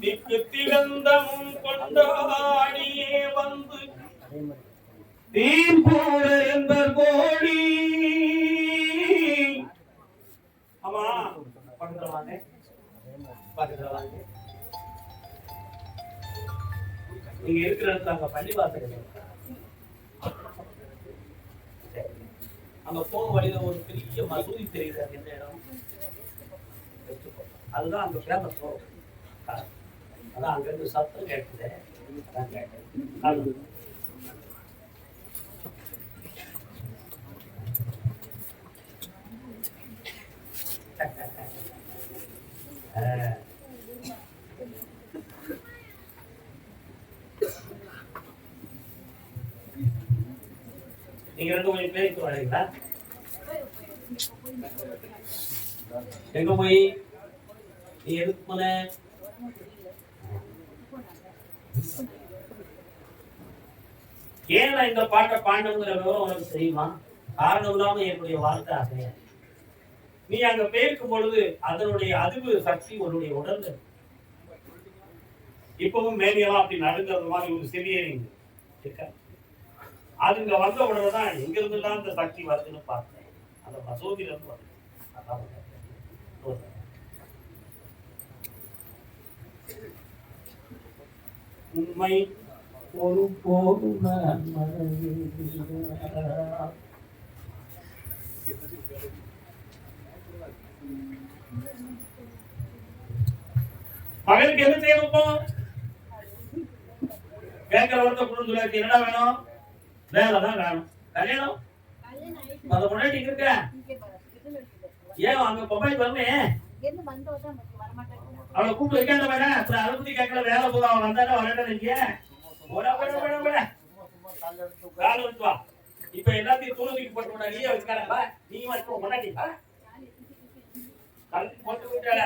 திக்கு திகந்தமும் கொண்டாடியே வந்து தீம்பூர என்பர் கோழி ஆமா. பக்கத்துல வாங்க பக்கத்துல வாங்க நீங்க இருக்கிற அங்க பள்ளி வாசல் அங்க போக வழியில ஒரு பெரிய மசூதி தெரியுது எந்த இடம்? அதுதான் அங்க ஃபேமஸ் அதான் அங்கேருந்து சத்தம் கேட்குது அதான் கேட்டேன் நீங்க ரெண்டு கொஞ்சம் பேருக்கு வரீங்களா? எங்க போய்? நீ எதுக்கு போன? ஏன் நான் இந்த பாட்டை பாண்டங்கிற விவரம் உனக்கு தெரியுமா? காரணம் இல்லாம என்னுடைய வார்த்தை ஆசையா நீ அங்க பேர்க்கும் பொழுது அதனுடைய அதிர்வு சக்தி உன்னுடைய உடல் இப்பவும் மேனியெல்லாம் அப்படி நடுங்கிறது மாதிரி ஒரு சிறியரிங்க இருக்கா. அது இங்க வந்த உடனே தான் எங்க இருந்துலாம் இந்த சக்தி வருதுன்னு பார்த்தேன். அந்த மசூதியில இருந்து வருது உண்மை ஒரு போதும் நான் மகனுக்கு என்ன செய்யணும் இப்போ? கேட்கிற ஒருத்த புரிஞ்சு சொல்லியாச்சு என்னடா வேணும்? வேலை தான் வேணும். கல்யாணம்? அதை முன்னாடி இருக்க? ஏன் அங்க பொம்மை வரமே அவளை கூப்பிட்டு வைக்காத வேணா அதை பத்தி கேட்கல வேலை போதும். அவன் வந்தாலும் வரட்டும் நீங்க ஓடா ஓடா ஓடா ஓடா கால் வந்து வா. இப்ப எல்லாத்தையும் தூரத்துக்கு போட்டு விடா நீயே வச்சுக்காரப்பா நீ மட்டும் முன்னாடி வா. கழுத்து போட்டு விட்டாட.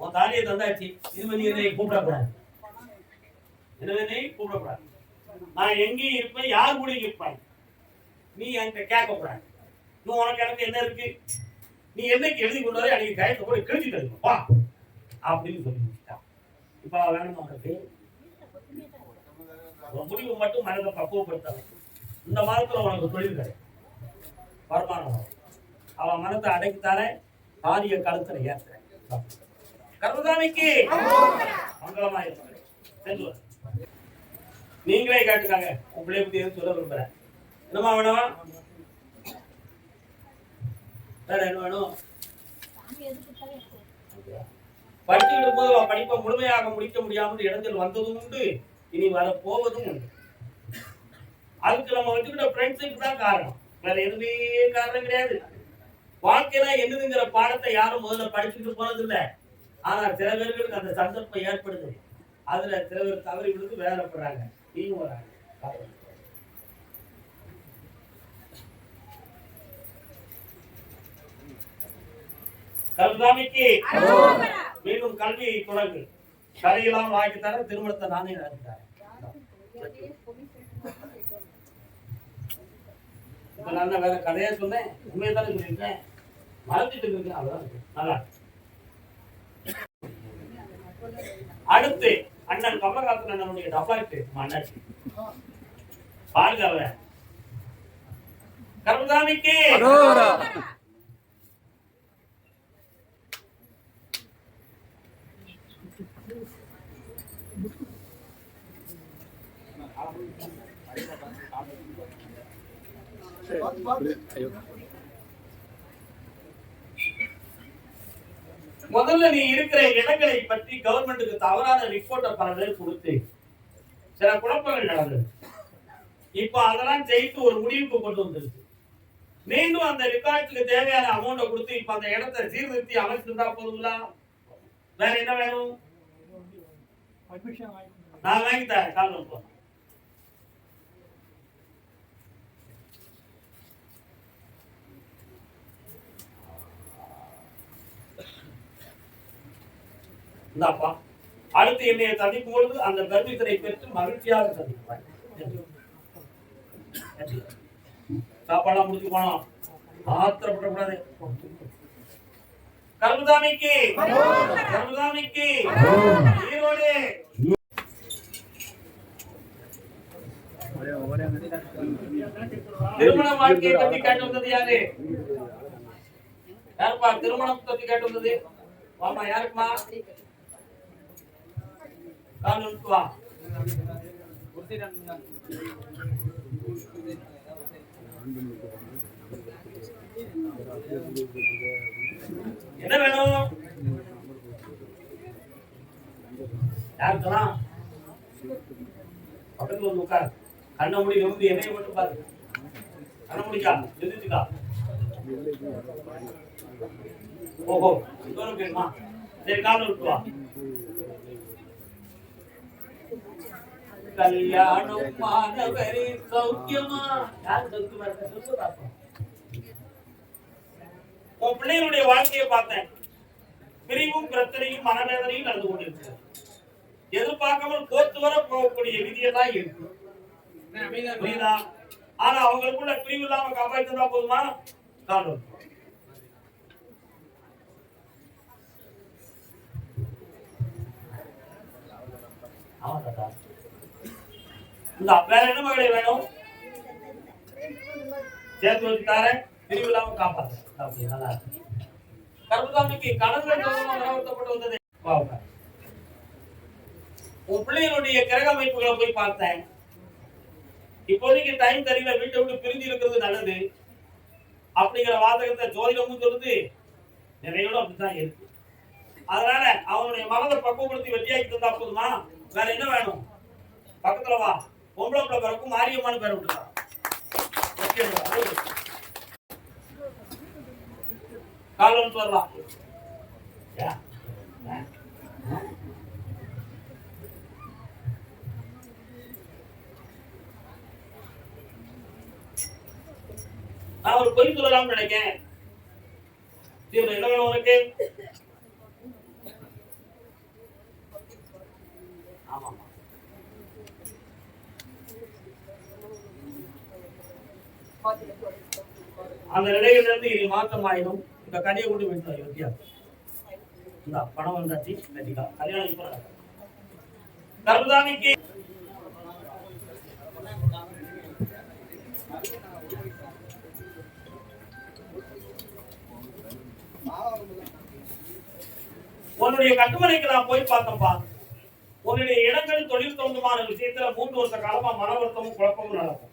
உன் தாலியை தந்தாச்சு. இது நீ என்னை கூப்பிடக்கூடாது எனவே நீ கூப்பிடக்கூடாது. நான் எங்கேயும் இருப்பேன் யார் கூட இருப்பேன் நீ என்கிட்ட கேட்கக்கூடாது. நீ உனக்கு எனக்கு என்ன இருக்கு? நீ என்னைக்கு எழுதி கொண்டு வர அன்னைக்கு கயத்தை கூட கிழிச்சு தருவோம் அப்படின்னு சொல்லி. இப்போ வேணுமா உனக்கு உன் முடிவு மட்டும் மனதை பக்குவப்படுத்தாது இந்த மாதத்துல உனக்கு தொழில் கிடையாது வருமானம் வரும். அவன் மனத்தை அடைக்குத்தானே காரிய கழுத்துல ஏத்துறேன் கர்மதாமிக்கு மங்களமா இருக்கிறேன் நீங்களே கேட்டுக்காங்க. உன் பிள்ளைய பத்தி எதுவும் சொல்ல விரும்புறேன். என்னமா வேணும்? வேற என்ன வேணும்? படிச்சுக்கிட்டு போது அவன் படிப்பை முழுமையாக முடிக்க முடியாமல் இடத்தில் வந்ததும் உண்டு. இனி வர போவதும் உண்டு. அதுக்கு நம்ம வச்சுக்கிட்ட ஃப்ரெண்ட்ஸுக்கு தான் காரணம். வேற எதுவுமே காரணம் கிடையாது. வாழ்க்கையில என்னதுங்கிற பாடத்தை யாரும் முதல்ல படிச்சுக்கிட்டு போனது இல்லை ஆனா சில பேர்களுக்கு அந்த சந்தர்ப்பம் ஏற்படுது. அதுல சில பேர் தவறி விழுந்து வேதனைப்படுறாங்க நீங்க வராங்க கல்தாமிக்கு மீண்டும் கல்வி தொடங்கு. கதையெல்லாம் வாங்கி தர திருமணத்தை நானே நடத்துறேன். நான் தான் வேற கதையா சொன்னேன்? உண்மையை தானே சொல்லியிருக்கேன். மறந்துட்டு இருக்கேன். இருக்கு. நல்லா அடுத்து அண்ணன் கமலஹாசன் அண்ணனுடைய டபாட்டு மன்னர் பாருங்க அவரை. கருதாமிக்கு முதல்ல நீ இருக்கிற இடங்களை பற்றி கவர்மெண்ட்டுக்கு தவறான ரிப்போர்ட்டை பல பேர் கொடுத்து சில குழப்பங்கள் நடந்தது. இப்ப அதெல்லாம் ஜெயித்து ஒரு முடிவுக்கு கொண்டு வந்திருக்கு. மீண்டும் அந்த ரெக்கார்டுக்கு தேவையான அமௌண்ட்டை கொடுத்து இப்ப அந்த இடத்தை சீர்திருத்தி அமைச்சிருந்தா போதுங்களா? வேற என்ன வேணும்? நான் வாங்கி தரேன் காலம் இந்தாப்பா. அடுத்து என்னை சந்திக்கும் பொழுது அந்த கர்ப்பித்தனை பெற்று மகிழ்ச்சியாக சந்திப்பாய் சாப்பாடெல்லாம் முடிச்சு போனோம் ஆத்திரப்படக்கூடாது கர்மதாமிக்கு கர்மதாமிக்கு ஈரோடு. திருமண வாழ்க்கையை பத்தி கேட்டு வந்தது யாரு? யாருப்பா? திருமணம் பத்தி கேட்டு வந்தது? வாமா யாருக்குமா? கால் வா என்ன வேணும்? யாருக்கெல்லாம்? பக்கத்துல வந்து உட்காரு. கண்ணை முடி வந்து என்னைய மட்டும் பாரு கண்ணை முடிக்கா எழுதிக்கா ஓஹோ இன்னொரு கேட்குமா? சரி காலம் விட்டுவா வா கல்யாணம் மாணவரே சௌக்கியமா? யார் சௌக்கியமா இருக்க? சொல்லுதா உன் பிள்ளைகளுடைய வாழ்க்கையை பார்த்தேன். பிரிவும் பிரச்சனையும் மனவேதனையும் நடந்து கொண்டிருக்கு எதிர்பார்க்காமல் போத்து வர போகக்கூடிய விதியெல்லாம் இருக்கு. புரியுதா? ஆனா அவங்களுக்குள்ள பிரிவு இல்லாம காப்பாற்றினா போதுமா? காணும் ஆமா தாத்தா. இந்த வேற என்ன மகளை வேணும்? சேர்த்து வச்சு தாரேன். பிரிவு இல்லாம காப்பாத்து. அப்படி நல்லா இருக்கு. கருப்புசாமிக்கு கடன்கள் வந்தது. உன் பிள்ளைகளுடைய கிரக அமைப்புகளை போய் பார்த்தேன். இப்போதைக்கு டைம் தெரியல வீட்டை விட்டு பிரிஞ்சு இருக்கிறது நல்லது. அப்படிங்கிற வாதகத்தை ஜோதிடமும் சொல்லுது. நிறையோட அப்படித்தான் இருக்கு. அதனால அவனுடைய மனதை பக்குவப்படுத்தி வெட்டியாக்கி தந்தா போதுமா? வேற என்ன வேணும்? பக்கத்துல வா. பொம்பளை பிள்ளை பிறக்கும் மாரியம்மான்னு பேர் விட்டுருக்கான் கால் வரலாம் நான் ஒரு பொய் சொல்லலாம்னு நினைக்கிறேன் தீவிர என்ன வேணும் உனக்கு அந்த நிலையில இருந்து இனி மாற்றம் ஆயிடும் இந்த கனியை கொண்டு போயிட்டு யோசியா இந்த பணம் வந்தாச்சு கண்டிப்பா. கல்யாணம் இப்ப உன்னுடைய கட்டுமனைக்கு நான் போய் பார்த்தேன்ப்பா உன்னுடைய இடங்கள் தொழில் சொந்தமான விஷயத்துல மூன்று வருஷ காலமா மன வருத்தமும் குழப்பமும் நடக்கும்.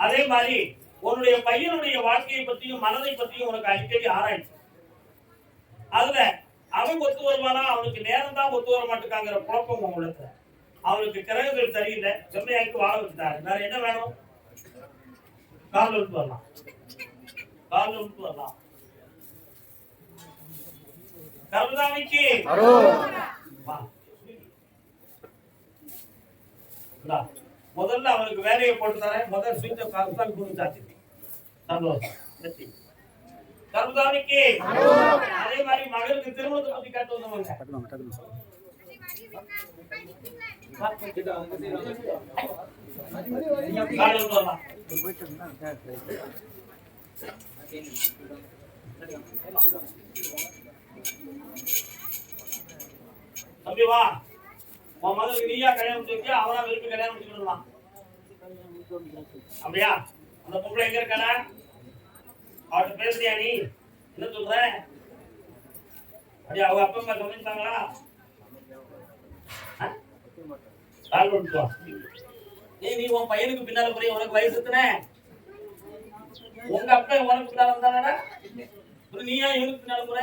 அதே மாதிரி உன்னுடைய பையனுடைய வாழ்க்கையை பத்தியும் மனதை பத்தியும் உனக்கு அடிக்கடி ஆராய்ச்சி. அதுல அவன் ஒத்து வருவானா? அவனுக்கு நேரம் தான் ஒத்து வர மாட்டேங்கிற குழப்பம் உங்களுக்கு அவனுக்கு கிரகங்கள் சரியில்லை. செம்மையாக்கி வாழ வச்சுட்டாரு வேற என்ன வேணும்? கால் விட்டு வரலாம். கால் விட்டு வரலாம். கருதாமிக்கு முதல்ல அவனுக்கு வேலையை போட்டு தரேன். முதல் காசு தான் கொடுத்தாச்சு சந்தோஷம் அதே மாதிரி மகளுக்கு திருமணத்தை பத்தி கேட்டு வந்தவங்க தம்பி வா. உன் மகளுக்கு நீயா கல்யாணம் முடிச்சிருக்கியா அவனா விரும்பி கல்யாணம் முடிச்சுக்கலாம் அப்படியா? அந்த பொம்பளை எங்க இருக்கான அவட்ட பேசுறியா நீ? என்ன சொல்ற? அப்படியா அவங்க அப்பா அம்மா கவனிச்சாங்களா? ஆ? கால் பண்ணிட்டு வா ஏய் நீ உன் பையனுக்கு பின்னால போய் உனக்கு வயசு எத்தனை? உங்க அப்பா உனக்கு பின்னால வந்தானடா அப்புறம் நீ ஏன் இவனுக்கு பின்னால போற?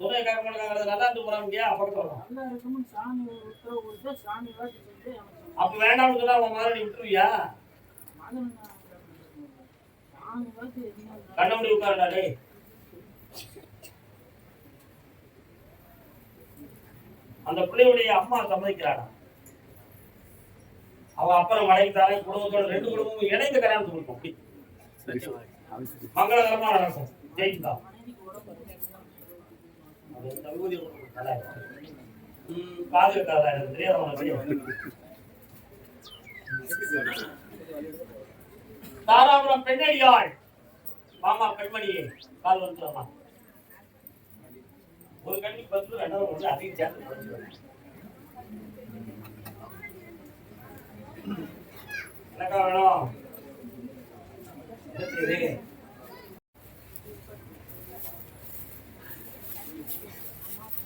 துணை கேட்க மாட்டாங்கிறது நல்லா இருந்து போறான் முடியா பக்கத்துல வரும் சாமி சாமி அப்ப வேண்டாம்னு சொன்னா உன் மாதிரி விட்டுருவியா மகன் சாமி வாட்டி என்ன கண்ண முடி உட்காருடா டேய். அந்த பிள்ளையுடைய அம்மா சம்மதிக்கிறாடா. அவ அப்புறம் தாரேன் குடும்பத்தோட ரெண்டு குடும்பமும் இணைந்து கல்யாணம் கொடுக்கும் அப்படி. மங்களகரமா நடக்கும் ஜெயிச்சுதா மனைவிக்கு உடம்பு சரியில்லை. அது இந்த விபூதி கொடுக்கும். நல்லா இருக்கும். ம், காது கேட்காதா? எனக்கு தெரியாத உனக்கு தெரியும் தாராபுரம் பெண்ணடியாள். மாமா பெண்மணியே கால் வந்துடலாமா ஒரு கண்ணி பத்து ரெண்டாவது ஒன்று அதையும் சேர்த்து படிச்சுடுவேன் என்னக்கா வேணும்? என்ன செய்யுது?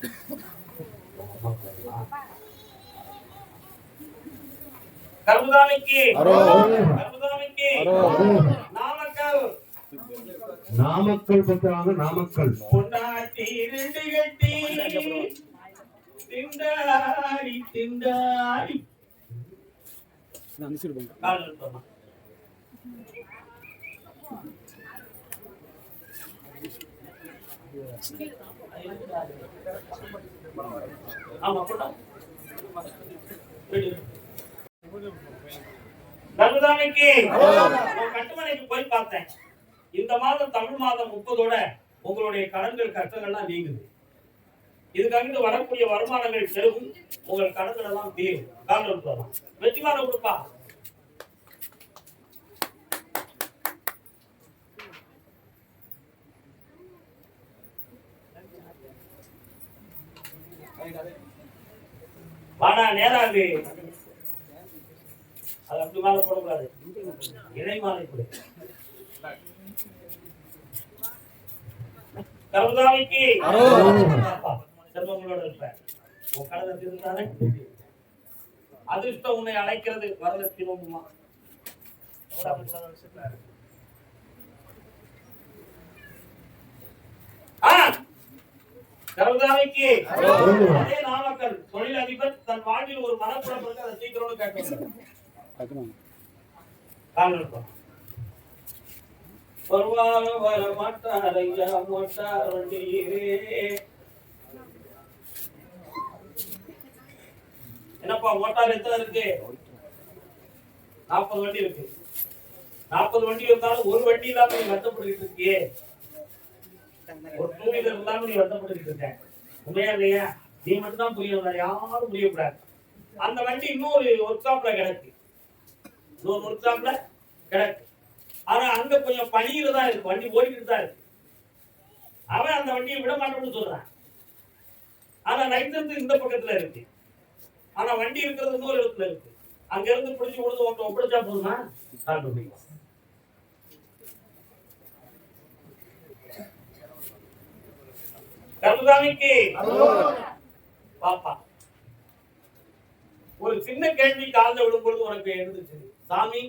கருமுதாமிக்கு. கருமுதாமிக்கு. நாமக்கல். நாமக்கல் பண்றாங்க நாமக்கல். கொண்டாட்டி ரெண்டு கட்டி. திண்டாடி திண்டாடி. ஆமா நான் கட்டுமனைக்கு போய் பார்த்தேன். இந்த மாதம் தமிழ் மாதம் முப்பதோட உங்களுடைய கடன்கள் கஷ்டங்கள்லாம் நீங்குது இதுக்காக வரக்கூடிய வருமானங்கள் பெருகும். உங்கள் கடன்கள் எல்லாம் தீரும் காரணம் சொல்லலாம் வெற்றிமானம் கொடுப்பா. வாடா நேராது அது அப்படி மேல போடக்கூடாது. இணை மாலை கொடு கருதாமிக்கு செல்வங்களோட இருப்பேன் உன் கடனை தீர்ந்தானே அதிர்ஷ்டம் உன்னை அழைக்கிறது. வரலட்சுமி நோம்புமா கருதாமிக்கு அதே நாமக்கல் தொழிலதிபர் தன் வாழ்வில் ஒரு இருக்கு அதை சீக்கிரம் கேட்க காரணம் வருவார வர மாட்டார் ஐயா மாட்டார் என்னப்பா மோட்டார் எத்தனை இருக்கு? நாற்பது வண்டி இருக்கு. நாற்பது வண்டி இருந்தாலும் ஒரு வண்டி இல்லாம நீ வருத்தப்பட்டு இருக்கியே. ஒரு டூ வீலர் இல்லாம நீ வருத்தப்பட்டு இருக்க உண்மையா இல்லையா? நீ மட்டும் தான் புரியணும் யாரும் புரியக்கூடாது. அந்த வண்டி இன்னொரு ஒர்க் ஷாப்ல கிடக்கு. இன்னொரு ஒர்க் கிடக்கு ஆனா அங்க கொஞ்சம் பணியில தான் இருக்கு. வண்டி ஓடிக்கிட்டு தான் இருக்கு. அவன் அந்த வண்டியை விட மாட்டோம்னு சொல்றான். ஆனா நைத்திரத்து இந்த பக்கத்துல இருக்கு. ஆனா வண்டி இருக்கிறது இன்னொரு இடத்துல இருக்கு. அங்க இருந்து பிடிச்சி கொடுத்து ஒருத்தன் ஒப்படைச்சா போதுமா? ஸ்டார்ட் பண்ணிக்கலாம் கருதாமிக்கு பாப்பா. ஒரு சின்ன கேள்வி காலைல விடும்பொழுது உனக்கு எழுந்துச்சு சாமி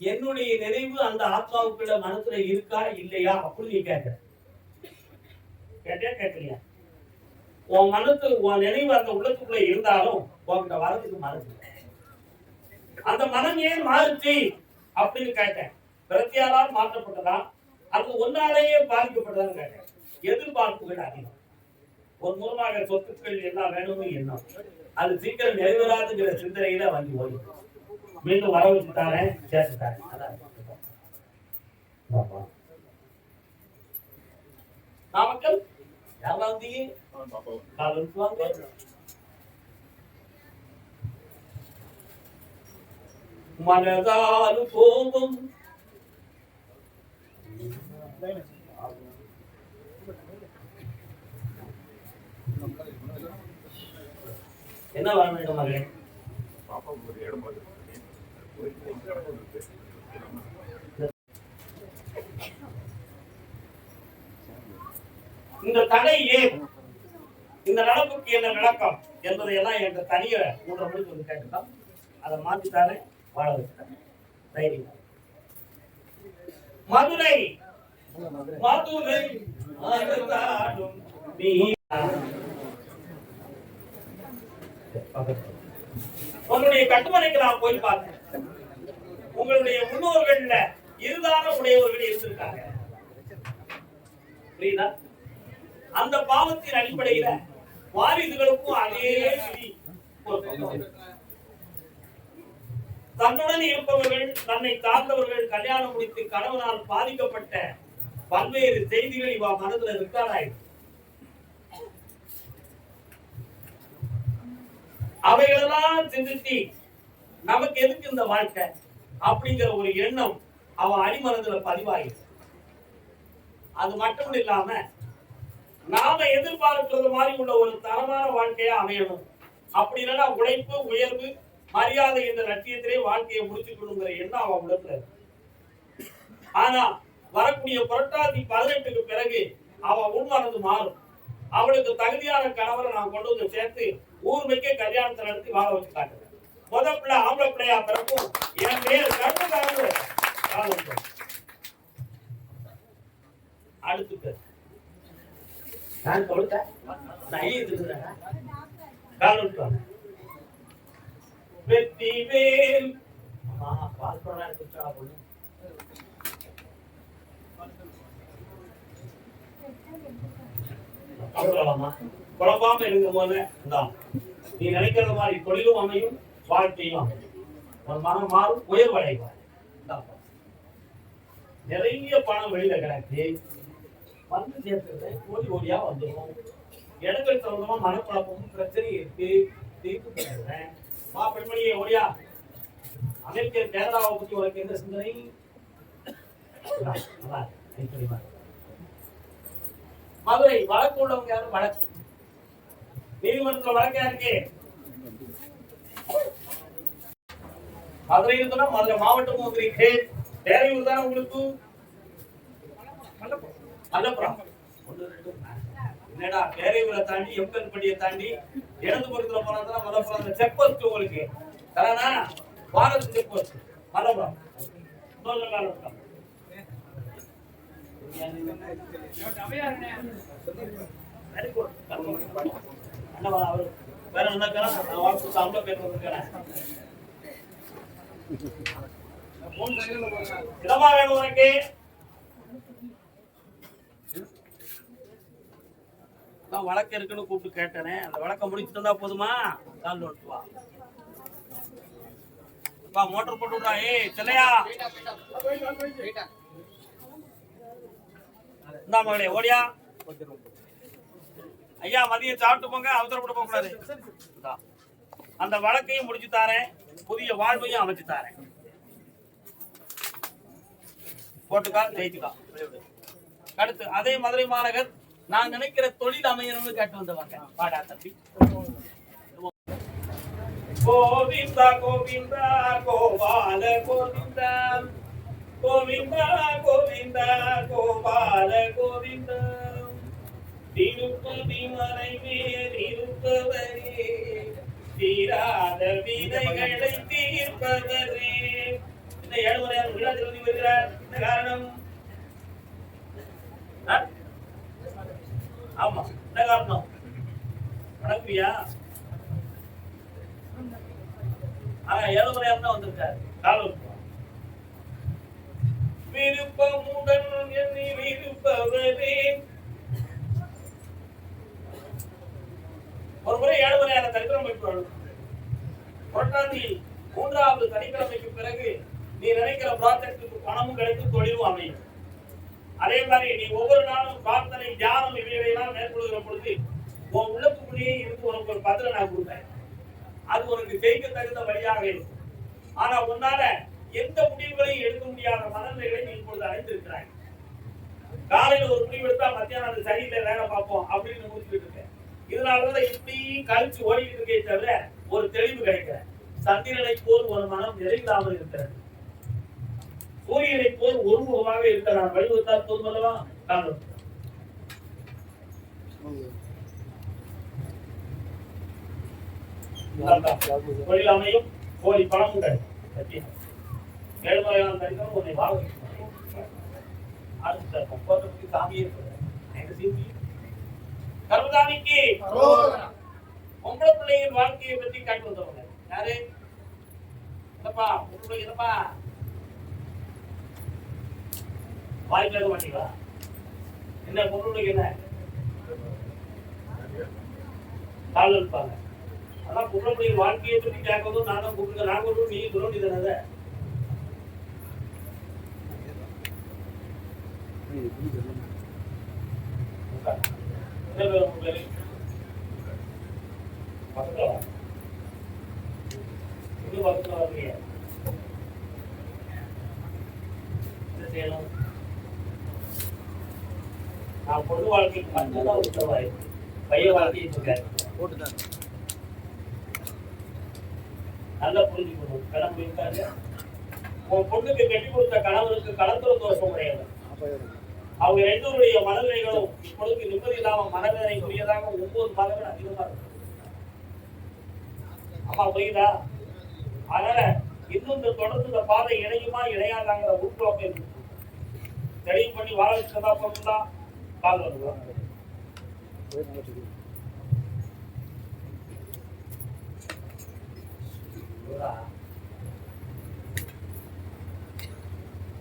என்னுடைய நினைவு அந்த ஆத்மாவுக்குள்ள மனசுல இருக்கா இல்லையா அப்படின்னு நீ கேட்க கேட்டே கேட்கலையா? உன் மனசு உன் நினைவு அந்த உள்ளத்துக்குள்ள இருந்தாலும் உன்கிட்ட வரதுக்கு மனசு அந்த மனம் ஏன் மாறுச்சு அப்படின்னு கேட்டேன். பிரத்தியாலா மாற்றப்பட்டதா? அது ஒன்னாலேயே பாதிக்கப்பட்டதான்னு கேட்டேன். எதிர்பார்ப்புகள் அதிகம். ஒரு மூலமாக சொத்துக்கள் என்ன வேணும்னு எண்ணம். அது சீக்கிரம் நிறைவேறாதுங்கிற சிந்தனையில வாங்கி ஓடி மீண்டும் வர வச்சுட்டாரேன் சேர்த்துட்டாரேன் அதான். ஆமா. நாமக்கல் யாரெல்லாம் வந்தீங்க கால் எடுத்து மனதால் கோபம் என்ன வர வேண்டும் மகளே? பாப்பா ஒரு இடம் பார்த்து இந்த தடை ஏன்? இந்த நடப்புக்கு என்ன விளக்கம் என்பதை எல்லாம் என்ற தனிய மூன்று மணிக்கு வந்து கேட்டுதான். அதை மாத்தித்தானே வாழ வச்சுட்டாங்க தைரியம். மதுரை. மதுரை. உங்களுடைய கட்டுமனைக்கு நான் போய் பார்த்தேன். உங்களுடைய முன்னோர்கள்ல இருதான உடையவர்கள் இருந்திருக்காங்க. புரியுதா? அந்த பாவத்தின் அடிப்படையில வாரிசுகளுக்கும் அதே விதி தன்னுடன் இருப்பவர்கள் தன்னை சார்ந்தவர்கள் கல்யாணம் முடித்து கணவனால் பாதிக்கப்பட்ட பல்வேறு செய்திகள் இவ மனதுல இருக்காராய் அவைகளெல்லாம் சிந்தித்து நமக்கு எதுக்கு இந்த வாழ்க்கை? அப்படிங்கிற ஒரு எண்ணம் அவன் அடிமனதுல பதிவாயிடுச்சு. அது மட்டும் இல்லாம நாம எதிர்பார்க்கிறது மாதிரி உள்ள ஒரு தரமான வாழ்க்கையா அமையணும். அப்படி இல்லைன்னா உழைப்பு உயர்வு மரியாதை என்ற லட்சியத்திலே வாழ்க்கையை முடிச்சுக்கணுங்கிற எண்ணம் அவன் உள்ளத்துல ஆனா வரக்கூடிய புரட்டாதி பதினெட்டுக்கு பிறகு அவன் உள்மனது மாறும். அவளுக்கு தகுதியான கணவரை நான் கொண்டு வந்து சேர்த்து ஊர்மைக்கே கல்யாணத்தை நடத்தி வாழ வச்சு காட்டுறேன். முத பிள்ளை ஆம்பளை பிள்ளையா பிறக்கும் என் பேர் கண்டு கலந்து அடுத்து பேர். நான் கொடுத்தேன் நான் எழுதிருக்கிறேன் கால் வெற்றி வேல். குழம்பாம இருக்கும் போது. நீ நினைக்கிறது மாதிரி தொழிலும் அமையும். வாழ்க்கையும் ஒரு மனம் மாறும் உயர்வடைவார். இந்தாப்பா. நிறைய பணம் வெளியில கிடக்கு. வந்து சேர்த்துறது கோடி கோடியா வந்துடும் இடங்கள் சம்பந்தமா மனக்குழப்பமும் பிரச்சனை இருக்கு. தீர்த்து பண்ணுறேன் வா பெண்மணியே ஓடியா. அமெரிக்க கேரளாவை பத்தி உனக்கு எந்த சிந்தனை? மதுரை வழக்கு உள்ளவங்க யாரும் வழக்கு நீதிமன்றத்தில் வழக்கு யாருக்கு? மதுரை இருக்குன்னா மதுரை மாவட்டம் உங்களுக்கு? தேரையூர் உங்களுக்கு மல்லப்புறம் என்னடா பேரையூரை தாண்டி எம்பன்பட்டியை தாண்டி இடதுபுறத்துல போனதுனா செக் போஸ்ட் உங்களுக்கு. பாரத் செக் போஸ்ட் அண்ணா, அவரு. வேற என்ன இருக்கிறான்? நான் வாட்ஸ்அப் சாப்பிட பேர் வந்திருக்கிறேன். இதமா வேணும் உனக்கு. நான் வழக்கு இருக்குன்னு கூப்பிட்டு கேட்டேனே. அந்த வழக்கம் முடிச்சுட்டு இருந்தா போதுமா? கால் ஓட்டு வா. வா மோட்டர் போட்டு விடுறா. ஏய் செல்லையா? இந்தா மகளே ஓடியா. ஐயா மதியம் சாப்பிட்டு போங்க அவசரப்பட்டு போக கூடாது. அந்த வழக்கையும் முடிச்சு தாரேன் புதிய வாழ்வையும் அமைச்சு தாரேன். போட்டுக்கா ஜெயிச்சுக்கா. அடுத்து அதே மதுரை மாநகர் நான் நினைக்கிற தொழில் அமையணும்னு கேட்டு வந்தவங்க. பாடா தம்பி. கோவிந்தா கோவிந்தா கோபால கோவிந்தா. கோவிந்தா கோவிந்தா கோபால கோவிந்தா. திருப்பதி மறைவே இருப்பவரே தீராத விதைகளை தீர்ப்பவரே. இந்த ஏழுமலையார் உள்ளத்தில் வந்து வருகிறார் என்ன காரணம்? ஆமா என்ன காரணம்? வணக்கம்யா ஆனா ஏழுமலையார் தான் வந்திருக்காரு. காலம் விருப்பமுடன் எண்ணி விருப்பவரே ஒரு முறை ஏழுமலையான தரித்திரம் வைப்பாள் புரட்டாதி மூன்றாவது சனிக்கிழமைக்கு பிறகு நீ நினைக்கிற ப்ராஜெக்டுக்கு பணமும் கிடைக்கும் தொழிலும் அமையும். அதே மாதிரி நீ ஒவ்வொரு நாளும் பிரார்த்தனை தியானம் இவைகளையெல்லாம் மேற்கொள்கிற பொழுது உன் உள்ளத்துக்குள்ளேயே இருந்து உனக்கு ஒரு பதில நான் கொடுப்பேன். அது உனக்கு ஜெயிக்க தகுந்த வழியாக இருக்கும். ஆனா உன்னால எந்த முடிவுகளையும் எடுக்க முடியாத மனநிலைகளை நீ இப்பொழுது அடைந்திருக்கிறாய். காலையில ஒரு முடிவு எடுத்தா மத்தியானம் அது சரியில்லை வேலை பார்ப்போம் அப்படின்னு முடிச்சுட்டு இதனாலதான் இப்படி கழிச்சு ஓடிட்டு இருக்கே தவிர ஒரு தெளிவு கிடைக்கல. சந்திரனை போல் ஒரு மனம் நிறைவில்லாமல் இருக்கிறது. சூரியனை போல் ஒருமுகமாக இருக்க நான் வழிவகுத்தால் போதுமல்லவா காணும் தொழில் அமையும். கோழி பணமும் கிடைக்கும் ஏழுமலையான தரிசனம் உன்னை வாழ அடுத்த சாமியே எங்க கர்மதாமிக்கு பொம்பளை பிள்ளையின் வாழ்க்கையை பத்தி காட்டு வந்தவங்க. யாரு? என்னப்பா? பொம்பளை என்னப்பா? வாய்ப்பு எதுவும் பண்ணீங்களா என்ன பொம்பளை என்ன? கால் இருப்பாங்க அதான் பிள்ளையின் வாழ்க்கையை பத்தி கேட்கறதும் நான் தான் கூப்பிடுங்க கூப்பிட்டு நீ சொல்ல வேண்டியதானே என்ன பேர் உங்க பேரு பக்கத்துல என்ன செய்யணும் நான் பொண்ணு வாழ்க்கைக்கு மட்டும்தான் உத்தரவாய் பையன் வாழ்க்கையை சொல்றேன் போட்டுதான் நல்லா புரிஞ்சுக்கணும் கணக்கு இருக்காரு உன் பொண்ணுக்கு கட்டி கொடுத்த கணவருக்கு கலந்துர தோஷம் கிடையாது அவங்க ரெண்டுடைய மனநிலைகளும் இப்பொழுது நிம்மதி இல்லாம மனவேதனைக்குரியதாக ஒவ்வொரு மதங்கள் அதிகமா இருக்கு. அம்மா புரியுதா? அதனால இன்னும் இந்த தொடர்ந்து இந்த பாதை இணையுமா இணையாதாங்கிற உட்குழப்பம் இருக்கு தெளிவு பண்ணி வாழ வச்சுதான் பொருந்தா கால் வருவா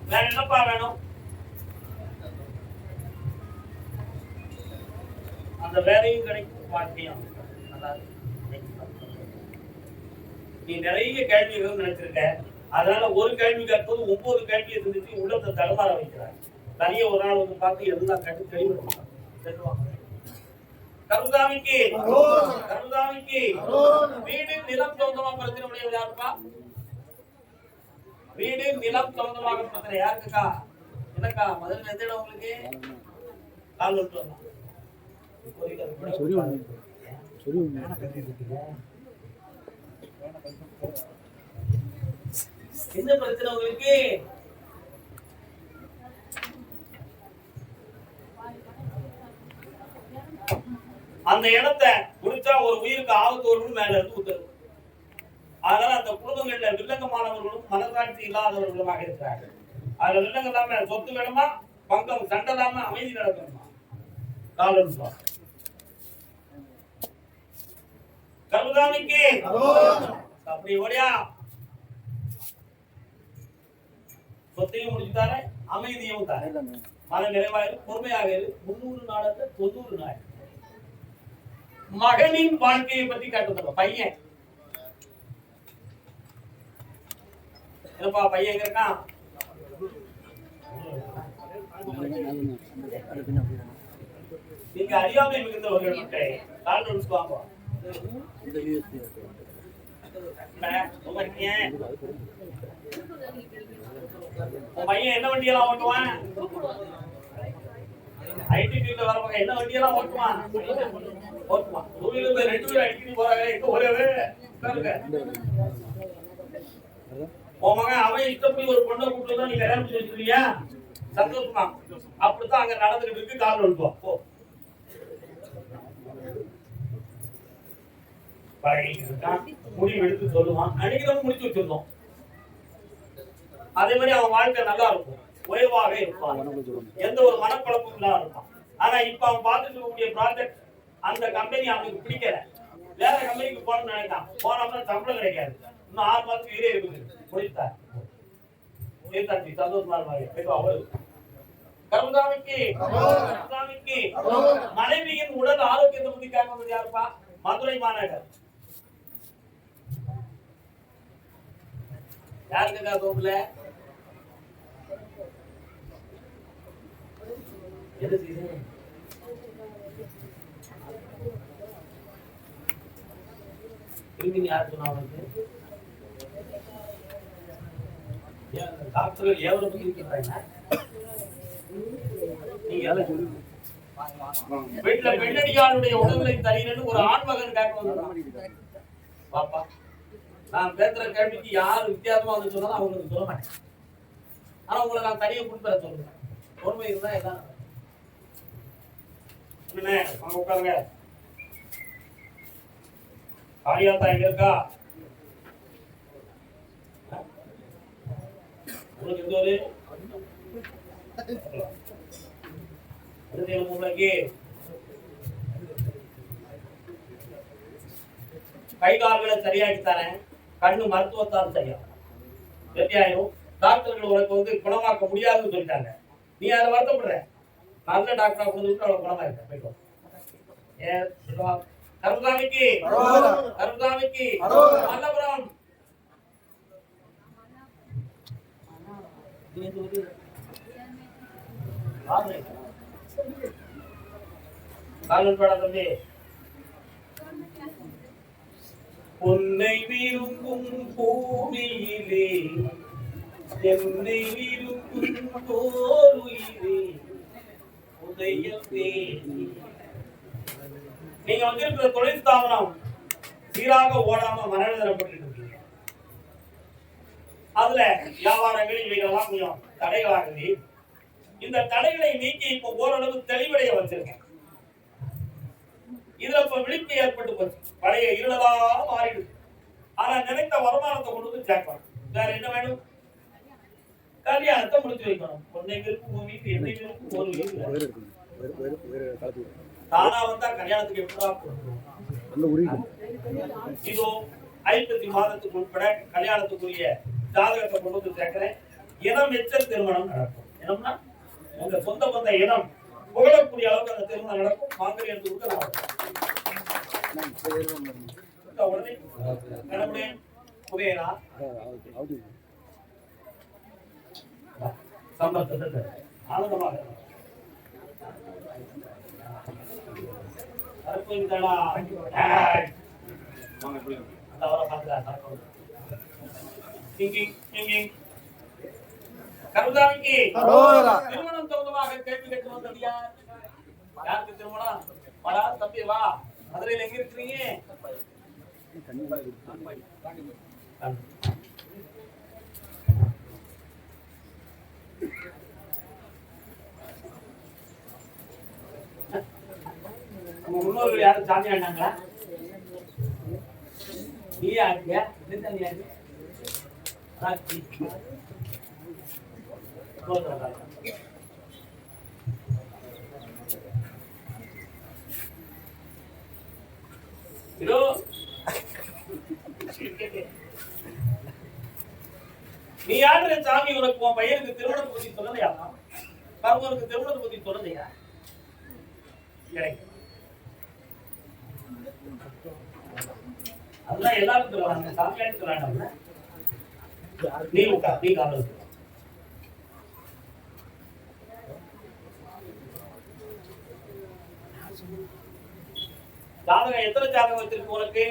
வேற என்னப்பா வேணும்? அந்த வேலையும் கிடைக்கும் வாழ்க்கையும் நல்லா நீ நிறைய கேள்விகள் நினைச்சிருக்க. அதனால ஒரு கேள்வி கேட்பது ஒன்பது கேள்வி இருந்துச்சு உள்ளத்தை தடுமாற வைக்கிறார். தனியா ஒரு நாள் வந்து பார்த்து எல்லாம் கட்டு தெளிவு கருதாமிக்கு கருதாமிக்கு வீடு நிலம் சொந்தமா பிரச்சனை உடையவர் யாருப்பா? வீடு நிலம் சொந்தமாக பிரச்சனை. யாருக்குக்கா? என்னக்கா? முதல்ல எந்த இடம் உங்களுக்கு? கால் விட்டு வரலாம். என்ன பிரச்சனை உங்களுக்கு அந்த இடத்தை குடிச்சா ஒரு உயிருக்கு ஆபத்து வரும்னு மேல இருந்து உத்தரவு. அதனால அந்த குடும்பங்கள்ல வில்லங்கமானவர்களும் மனசாட்சி இல்லாதவர்களுமாக இருக்கிறார்கள். அதுல வில்லங்க இல்லாம சொத்து வேணுமா? பங்கம் சண்டை இல்லாம அமைதி நடக்கணுமா? காலம் சுவா. அப்படி ஓடியா. சொத்தையும் முடிச்சுட்டாரு அமைதியும் தாரு. மன நிறைவாயிரு பொறுமையாக இரு முன்னூறு நாளத்துல தொண்ணூறு நாள். மகனின் வாழ்க்கையை பத்தி கேட்டு பையன். என்னப்பா பையன் எங்க இருக்கான்? நீங்க அறியாமை மிகுந்தவர்கள் கால் நோட்ஸ் வாங்க. ரொம்ப இருக்கீங்க. உன் பையன் என்ன வண்டியெல்லாம் ஓட்டுவான்? ஐடி ஃபீல்ட்ல வரவங்க என்ன வண்டியெல்லாம் ஓட்டுவான்? ஓட்டுவான். டூ வீலர் ரெண்டு பேரும் ஐடி போறாங்க எங்க ஒரே உன் மகன் அவன் இஷ்டப்படி ஒரு பொண்ணை கூப்பிட்டு தான் நீ கல்யாணம் வச்சிருக்கியா? சந்தோஷமா? அப்படித்தான் அங்க நடந்துகிட்டு இருக்கு. கால் ஒழுப்போம் பழகிட்டு இருக்கான் முடிவு எடுத்து சொல்லுவான். அன்னைக்கு நம்ம முடிச்சு வச்சிருந்தோம். அதே மாதிரி அவன் வாழ்க்கை நல்லா இருக்கும். உயர்வாகவே இருப்பான். எந்த ஒரு மனப்பழப்பும் இல்லாம இருப்பான். ஆனா இப்ப அவன் பார்த்துட்டு இருக்கக்கூடிய ப்ராஜெக்ட் அந்த கம்பெனி அவனுக்கு பிடிக்கல. வேற கம்பெனிக்கு போகணும்னு நினைக்கான் போனோம்னா சம்பளம் கிடைக்காது. இன்னும் ஆறு மாதத்துக்கு இதே இருக்குது. முடித்தார் தீர்த்தாட்சி சந்தோஷமா இருப்பாங்க கருதாமிக்கு கருதாமிக்கு மனைவியின் உடல் ஆரோக்கியத்தை பத்தி கேட்கறது யாருப்பா? மதுரை மாநகர். யாருக்குக்கா தோப்புல எது திரும்பி யார் சொன்னா உனக்கு டாக்டர்கள் எவ்வளவு இருக்கிறாங்க நீங்க எல்லாம் வீட்டுல பெண்ணடியாளுடைய உடல்களை தரீங்கன்னு ஒரு ஆண்மகன் கேட்க வந்தான் பாப்பா நான் பேசுற கேள்விக்கு யார் வித்தியாசமா வந்து சொன்னாலும் அவங்களுக்கு சொல்ல மாட்டேன். ஆனா உங்களை நான் தனியை கொடுப்பேன் சொல்றேன். உண்மை இருந்தா எல்லாம் வாங்க உட்காருங்க. காளியாத்தா எங்க இருக்கா? உங்களுக்கு எந்த ஒரு உங்களுக்கு கை கால்களை சரியாக்கி தரேன். கண்ணு மருத்துவத்தால் சரியா சரியாயிரும் டாக்டர்கள் உனக்கு வந்து குணமாக்க முடியாதுன்னு சொல்லிட்டாங்க. நீ அதை வருத்தப்படுற. நல்ல டாக்டரா கொடுத்துட்டு அவளை குணமாயிருக்க போய்க்கோ ஏன்? சொல்லுவா. கருதாமிக்கு கருதாமிக்கு மல்லபுரம். காலன் தம்பி. பொன்னை விரும்பும் பூமியிலே என்னை விரும்பும் தோருயிரே உதயம் நீங்க வந்திருக்கிற தொழில் ஸ்தாபனம் சீராக ஓடாம மரணப்பட்டு இருக்கீங்க அதுல வியாபாரங்கள் இவைகளெல்லாம் கொஞ்சம் தடைகளாகுது இந்த தடைகளை நீக்கி இப்ப ஓரளவு தெளிவடைய வச்சிருக்கேன். இதுல இப்ப விழிப்பு ஏற்பட்டு போச்சு. பழைய இருளதா மாறிடுது ஆனா நினைத்த வருமானத்தை கொண்டு வந்து சேர்க்கணும் வேற என்ன வேணும்? கல்யாணத்தை முடிச்சு வைக்கணும். பொண்ணை என்னை விருப்பம் ஒரு தானா வந்தா கல்யாணத்துக்கு எப்படா இதோ ஐப்பத்தி மாதத்துக்கு உட்பட கல்யாணத்துக்குரிய ஜாதகத்தை கொண்டு வந்து சேர்க்கிறேன் இனம் எச்சல் திருமணம் நடக்கும். இனம்னா உங்க சொந்த பந்த இனம் புகழக்கூடிய அளவுக்கு அந்த திருமணம் நடக்கும். மாங்கல்யத்துக்கு கூட நடக்கும் உடனே கடவுளே குபேரா சம்பத்தத்தை ஆனந்தமாக இரு. அவரை பார்த்துடா, கிங்கிங். கருதாமிக்கு திருமணம் தொடர்பாக கேள்வி கேட்டு வந்தது யார்? யாருக்கு திருமணம்? வாடா தம்பி வா. மதுரையில் எங்க இருக்கிறீங்க? நம்ம முன்னோர்கள் யாரும் சாமி ஆண்டாங்களா நீ என்ன நீ ஆட்டி ராக்கி. போதும், ராக்கி. இதோ நீ யாரு சாமி உனக்கு உன் பையனுக்கு திருமணத்தை பத்தி சொல்லலையா மருமகனுக்கு திருமணத்தை பத்தி சொல்லலையா அதெல்லாம் எல்லாரும் சொல்லுவாங்க சாமியான்னு சொல்றாங்க நீ உட்கா நீ காலம் ஜாதகம் எத்தனை ஜாதகம் வச்சிருக்கு உனக்கு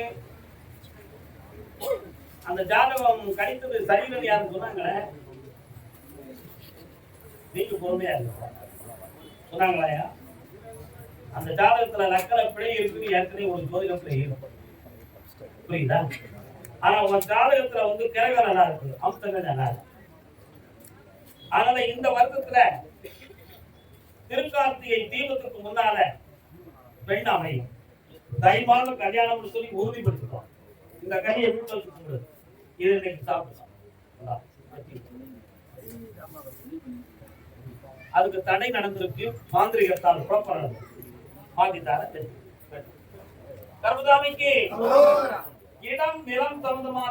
அந்த ஜாதகம் கணித்தது சரியில்லை யாரும் சொன்னாங்களே? நீங்க பொறுமையா இருக்க சொன்னாங்களா அந்த ஜாதகத்துல லக்கண பிழை இருக்குன்னு ஏற்கனவே ஒரு ஜோதிடத்துல இருக்கு. புரியுதா? ஆனா உன் ஜாதகத்துல வந்து கிரகம் நல்லா இருக்கு அம்சங்கள் நல்லா இருக்கு. அதனால இந்த வருடத்துல திருக்கார்த்திகை தீபத்துக்கு முன்னால பெண் அமையும் தைமான கல்யாணம்னு சொல்லி உறுதிப்படுத்திட்டோம். இந்த கனியை வீட்டில் வச்சு இது இன்னைக்கு வச்சுக்கோ. அதுக்கு தடை நடந்திருக்கு. மாந்திரிகத்தால் புறப்படணும். மாத்திட்டார கர்மதாமிக்கு இடம் நிலம் சம்பந்தமான